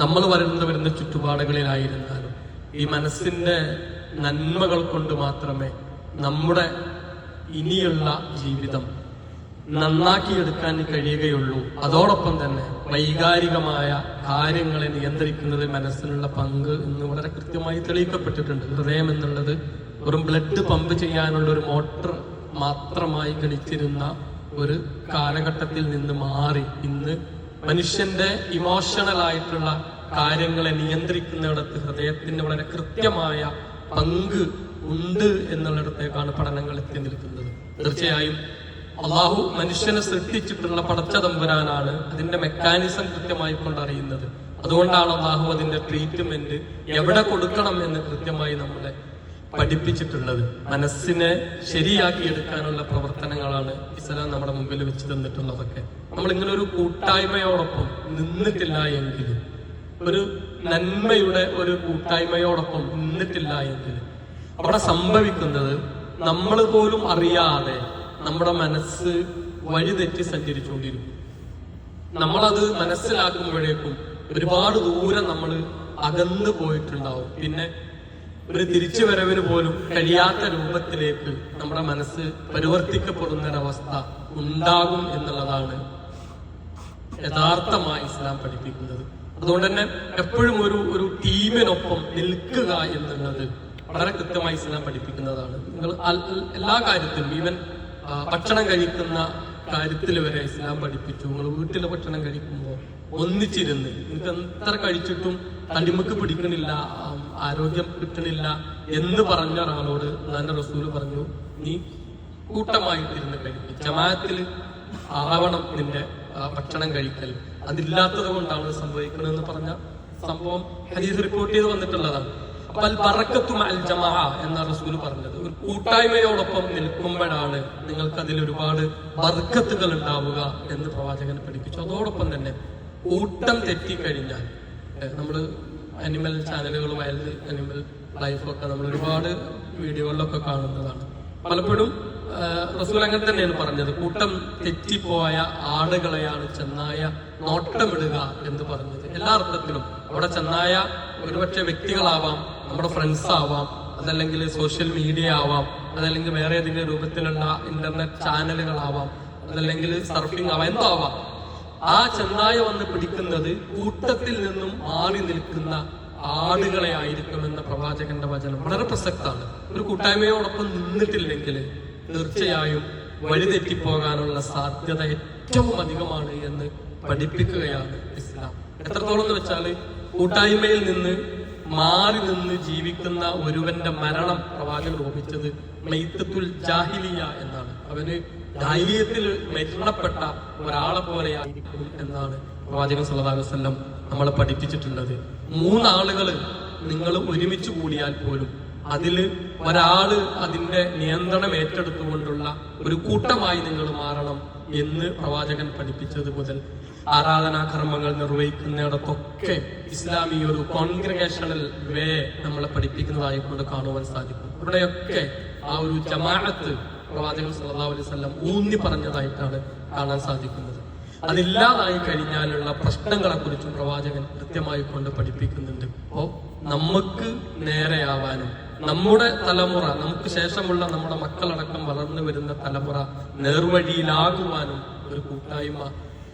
നമ്മൾ വരുന്ന വരുന്ന ചുറ്റുപാടുകളിലായിരുന്നാലും ഈ മനസ്സിന്റെ നന്മകൾ കൊണ്ട് മാത്രമേ നമ്മുടെ ഇനിയുള്ള ജീവിതം നന്നാക്കിയെടുക്കാൻ കഴിയുകയുള്ളൂ. അതോടൊപ്പം തന്നെ വൈകാരികമായ കാര്യങ്ങളെ നിയന്ത്രിക്കുന്നതിൽ മനസ്സിനുള്ള പങ്ക് എന്ന് വളരെ കൃത്യമായി തെളിയിക്കപ്പെട്ടിട്ടുണ്ട്. ഹൃദയം എന്നുള്ളത് വെറും ബ്ലഡ് പമ്പ് ചെയ്യാനുള്ള ഒരു മോട്ടർ മാത്രമായി ഗണിച്ചിരുന്ന ഒരു കാലഘട്ടത്തിൽ നിന്ന് മാറി ഇന്ന് മനുഷ്യന്റെ ഇമോഷണൽ ആയിട്ടുള്ള കാര്യങ്ങളെ നിയന്ത്രിക്കുന്നിടത്ത് ഹൃദയത്തിന് വളരെ കൃത്യമായ പങ്ക് ഉണ്ട് എന്നുള്ളിടത്തേക്കാണ് പഠനങ്ങൾ എത്തി നിൽക്കുന്നത്. തീർച്ചയായും അള്ളാഹു മനുഷ്യനെ സൃഷ്ടിച്ചിട്ടുള്ള പടച്ച തമ്പുരാനാണ് അതിന്റെ മെക്കാനിസം കൃത്യമായി കൊണ്ടറിയുന്നത് അതുകൊണ്ടാണ് അള്ളാഹു അതിന്റെ ട്രീറ്റ്മെന്റ് എവിടെ കൊടുക്കണം എന്ന് കൃത്യമായി നമ്മളെ പഠിപ്പിച്ചിട്ടുള്ളത്. മനസ്സിനെ ശരിയാക്കി എടുക്കാനുള്ള പ്രവർത്തനങ്ങളാണ് ഇസ്ലാം നമ്മുടെ മുമ്പിൽ വെച്ച് തന്നിട്ടുള്ളതൊക്കെ. നമ്മൾ ഇങ്ങനെ ഒരു കൂട്ടായ്മയോടൊപ്പം നിന്നിട്ടില്ല എങ്കിൽ ഒരു നന്മയുടെ ഒരു കൂട്ടായ്മയോടൊപ്പം നിന്നിട്ടില്ല എങ്കിൽ അവിടെ സംഭവിക്കുന്നത് നമ്മൾ പോലും അറിയാതെ നമ്മുടെ മനസ്സ് വഴിതെറ്റി സഞ്ചരിച്ചുകൊണ്ടിരിക്കും. നമ്മളത് മനസ്സിലാക്കുമ്പോഴേക്കും ഒരുപാട് ദൂരം നമ്മൾ അകന്നു പോയിട്ടുണ്ടാവും. പിന്നെ ഒരു തിരിച്ചു വരവിന് പോലും കഴിയാത്ത രൂപത്തിലേക്ക് നമ്മുടെ മനസ്സ് പരിവർത്തിക്കപ്പെടുന്ന ഒരവസ്ഥ ഉണ്ടാകും എന്നുള്ളതാണ് യഥാർത്ഥമായി ഇസ്ലാം പഠിപ്പിക്കുന്നത്. അതുകൊണ്ട് തന്നെ എപ്പോഴും ഒരു ഒരു ടീമിനൊപ്പം നിൽക്കുക എന്നുള്ളത് വളരെ കൃത്യമായി ഇസ്ലാം പഠിപ്പിക്കുന്നതാണ്. നിങ്ങൾ എല്ലാ കാര്യത്തിലും ഈവൻ ഭക്ഷണം കഴിക്കുന്ന കാര്യത്തിൽ വരെ ഇസ്ലാം പഠിപ്പിച്ചു. നിങ്ങൾ വീട്ടിലെ ഭക്ഷണം കഴിക്കുമ്പോൾ ഒന്നിച്ചിരുന്ന് നിങ്ങൾക്ക് എത്ര കഴിച്ചിട്ടും തടിമക്ക് പിടിക്കണില്ല ആരോഗ്യം കിട്ടണില്ല എന്ന് പറഞ്ഞ ഒരാളോട് നല്ല റസൂൽ പറഞ്ഞു നീ കൂട്ടമായിട്ടിരുന്ന് കഴിക്കും ജമാഅത്തിൽ ആവണം നിന്റെ ഭക്ഷണം കഴിക്കൽ. അതില്ലാത്തത് കൊണ്ടാണ് സംഭവിക്കുന്നതെന്ന് പറഞ്ഞ സംഭവം ഹരീസ് റിപ്പോർട്ട് ചെയ്ത് വന്നിട്ടുള്ളതാണ്. അപ്പൊ അൽ ബറക്കത്തും അൽ ജമാ എന്ന റസൂൽ പറഞ്ഞത്. ഒരു കൂട്ടായ്മയോടൊപ്പം നിൽക്കുമ്പോഴാണ് നിങ്ങൾക്ക് അതിൽ ഒരുപാട് ബർക്കത്തുകൾ ഉണ്ടാവുക എന്ന് പ്രവാചകൻ പഠിപ്പിച്ചു. അതോടൊപ്പം തന്നെ കൂട്ടം തെറ്റിക്കഴിഞ്ഞാൽ നമ്മൾ അനിമൽ ചാനലുകൾ വൈൽഡ് അനിമൽ ലൈഫൊക്കെ നമ്മൾ ഒരുപാട് വീഡിയോകളിലൊക്കെ കാണുന്നതാണ്. പലപ്പോഴും റസൂൽ അങ്ങനെ തന്നെയാണ് പറഞ്ഞത്. കൂട്ടം തെറ്റിപ്പോയ ആടുകളെയാണ് ചെന്നായ നോട്ടമിടുക എന്ന് പറഞ്ഞത്. എല്ലാ അർത്ഥത്തിലും അവിടെ ചെന്നായ ഒരുപക്ഷെ വ്യക്തികളാവാം നമ്മുടെ ഫ്രണ്ട്സ് ആവാം അതല്ലെങ്കിൽ സോഷ്യൽ മീഡിയ ആവാം അതല്ലെങ്കിൽ വേറെ ഏതെങ്കിലും രൂപത്തിലുള്ള ഇന്റർനെറ്റ് ചാനലുകളാവാം അതല്ലെങ്കിൽ സർഫിംഗ് ആവാം എന്തോ ആവാം. ആ ചെന്നായ വന്ന് പിടിക്കുന്നത് കൂട്ടത്തിൽ നിന്നും മാറി നിൽക്കുന്ന ആടുകളെ ആയിരിക്കുമെന്ന പ്രവാചകന്റെ വചനം. വളരെ പ്രസക്തമാണ്. ഒരു കൂട്ടായ്മയോടൊപ്പം നിന്നിട്ടില്ലെങ്കിൽ തീർച്ചയായും വഴിതെറ്റിപ്പോകാനുള്ള സാധ്യത ഏറ്റവും അധികമാണ് എന്ന് പഠിപ്പിക്കുകയാണ് ഇസ്ലാം. എത്രത്തോളം എന്ന് വെച്ചാൽ കൂട്ടായ്മയിൽ നിന്ന് മാറി നിന്ന് ജീവിക്കുന്ന ഒരുവന്റെ മരണം പ്രവാചകൻ ഓപിച്ചത് മെയ്ത്തുൽ ജാഹിലിയ എന്നാണ്. അവന് ജാഹിലിയത്തിൽ മരണപ്പെട്ട ഒരാളെ പോലെയായിരിക്കും എന്നാണ് പ്രവാചകൻ വസല്ലം നമ്മളെ പഠിപ്പിച്ചിട്ടുള്ളത്. മൂന്നാളുകൾ നിങ്ങൾ ഒരുമിച്ച് കൂടിയാൽ പോലും അതിൽ ഒരാൾ അതിന്റെ നിയന്ത്രണം ഏറ്റെടുത്തുകൊണ്ടുള്ള ഒരു കൂട്ടമായി നിങ്ങൾ മാറണം എന്ന് പ്രവാചകൻ പഠിപ്പിച്ചത് മുതൽ ആരാധനാകർമ്മങ്ങൾ നിർവഹിക്കുന്നിടത്തൊക്കെ ഇസ്ലാമി ഒരു കോൺഗ്രഗേഷണൽ വേ നമ്മളെ പഠിപ്പിക്കുന്നതായി കൊണ്ട് കാണുവാൻ സാധിക്കും. ഇവിടെയൊക്കെ ആ ഒരു ജമാഅത്ത് പ്രവാചകൻ അലൈഹി വസല്ലം ഊന്നി പറഞ്ഞതായിട്ടാണ് കാണാൻ സാധിക്കുന്നത്. അതില്ലാതായി കഴിഞ്ഞാലുള്ള പ്രശ്നങ്ങളെ കുറിച്ചും പ്രവാചകൻ കൃത്യമായി കൊണ്ട് പഠിപ്പിക്കുന്നുണ്ട്. അപ്പോ നമുക്ക് നേരെയാവാനും നമ്മുടെ തലമുറ നമുക്ക് ശേഷമുള്ള നമ്മുടെ മക്കളടക്കം വളർന്നു വരുന്ന തലമുറ നേർവഴിയിലാകുവാനും ഒരു കൂട്ടായ്മ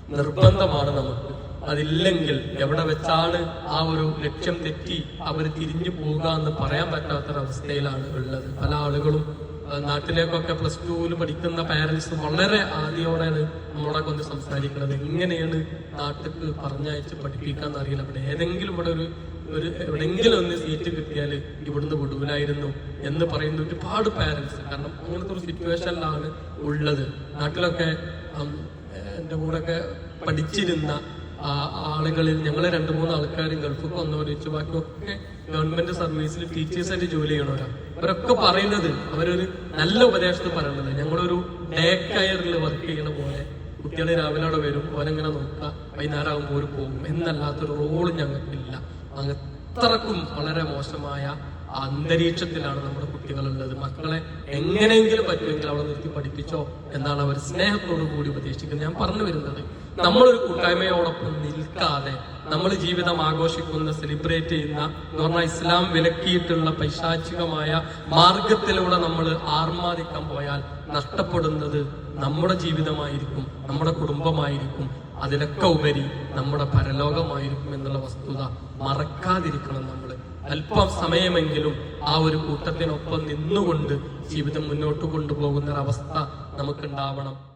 നിർബന്ധമാണ് നമുക്ക്. അതില്ലെങ്കിൽ എവിടെ വെച്ചാണ് ആ ഒരു ലക്ഷ്യം തെറ്റി അവർ തിരിഞ്ഞു പോകുക എന്ന് പറയാൻ പറ്റാത്തൊരവസ്ഥയിലാണ് ഉള്ളത്. പല ആളുകളും നാട്ടിലേക്കൊക്കെ പ്ലസ് ടുവിൽ പഠിക്കുന്ന പാരന്റ്സ് വളരെ ആദ്യോടെയാണ് നമ്മളെ ഒന്ന് സംസാരിക്കുന്നത്. ഇങ്ങനെയാണ് നാട്ടിൽ പറഞ്ഞയച്ച് പഠിപ്പിക്കാന്ന് അറിയില്ല. അവിടെ ഏതെങ്കിലും ഇവിടെ ഒരു ഒരു എവിടെങ്കിലും ഒന്ന് സീറ്റ് കിട്ടിയാൽ ഇവിടുന്ന് വിടൂലായിരുന്നു എന്ന് പറയുന്ന ഒരുപാട് പാരന്റ്സ് കാരണം അങ്ങനത്തെ ഒരു സിറ്റുവേഷനിലാണ് ഉള്ളത്. നാട്ടിലൊക്കെ എന്റെ കൂടെയൊക്കെ പഠിച്ചിരുന്ന ആളുകളിൽ ഞങ്ങൾ രണ്ട് മൂന്ന് ആൾക്കാരും ഗൾഫിൽ ബാക്കി ബാക്കിയൊക്കെ ഗവൺമെന്റ് സർവീസിൽ ടീച്ചേഴ്സായിട്ട് ജോലി ചെയ്യണവരാണ് അവരൊക്കെ പറയുന്നത് അവരൊരു നല്ല ഉപദേശത്തിൽ പറയുന്നത് ഞങ്ങളൊരു ഡേ കെയറിൽ വർക്ക് ചെയ്യണ പോലെ കുട്ടികൾ രാവിലെ അവിടെ വരും ഓരങ്ങനെ നോക്കുക വൈകുന്നേരം ആകുമ്പോൾ പോകും. എന്നല്ലാത്തൊരു റോൾ ഞങ്ങൾക്കില്ല അത്രക്കും വളരെ മോശമായ അന്തരീക്ഷത്തിലാണ് നമ്മുടെ കുട്ടികളുള്ളത്. മക്കളെ എങ്ങനെയെങ്കിലും പറ്റുമെങ്കിൽ അവിടെ നിർത്തി പഠിപ്പിച്ചോ എന്നാണ് അവർ സ്നേഹത്തോടു കൂടി ഉപദേശിക്കുന്നത്. ഞാൻ പറഞ്ഞു വരുന്നത് നമ്മളൊരു കൂട്ടായ്മയോടൊപ്പം നിൽക്കാതെ നമ്മൾ ജീവിതം ആഘോഷിക്കുന്ന സെലിബ്രേറ്റ് ചെയ്യുന്ന എന്ന് പറഞ്ഞാൽ ഇസ്ലാം വിലക്കിയിട്ടുള്ള പൈശാചികമായ മാർഗത്തിലൂടെ നമ്മൾ ആർമാദിക്കാൻ പോയാൽ നഷ്ടപ്പെടുന്നത് നമ്മുടെ ജീവിതമായിരിക്കും നമ്മുടെ കുടുംബമായിരിക്കും. അതിലൊക്കെ ഉപരി നമ്മുടെ പരലോകമായിരിക്കും എന്നുള്ള വസ്തുത മറക്കാതിരിക്കണം നമ്മൾ. അല്പം സമയമെങ്കിലും ആ ഒരു കൂട്ടത്തിനൊപ്പം നിന്നുകൊണ്ട് ജീവിതം മുന്നോട്ട് കൊണ്ടുപോകുന്ന ഒരവസ്ഥ നമുക്കുണ്ടാവണം.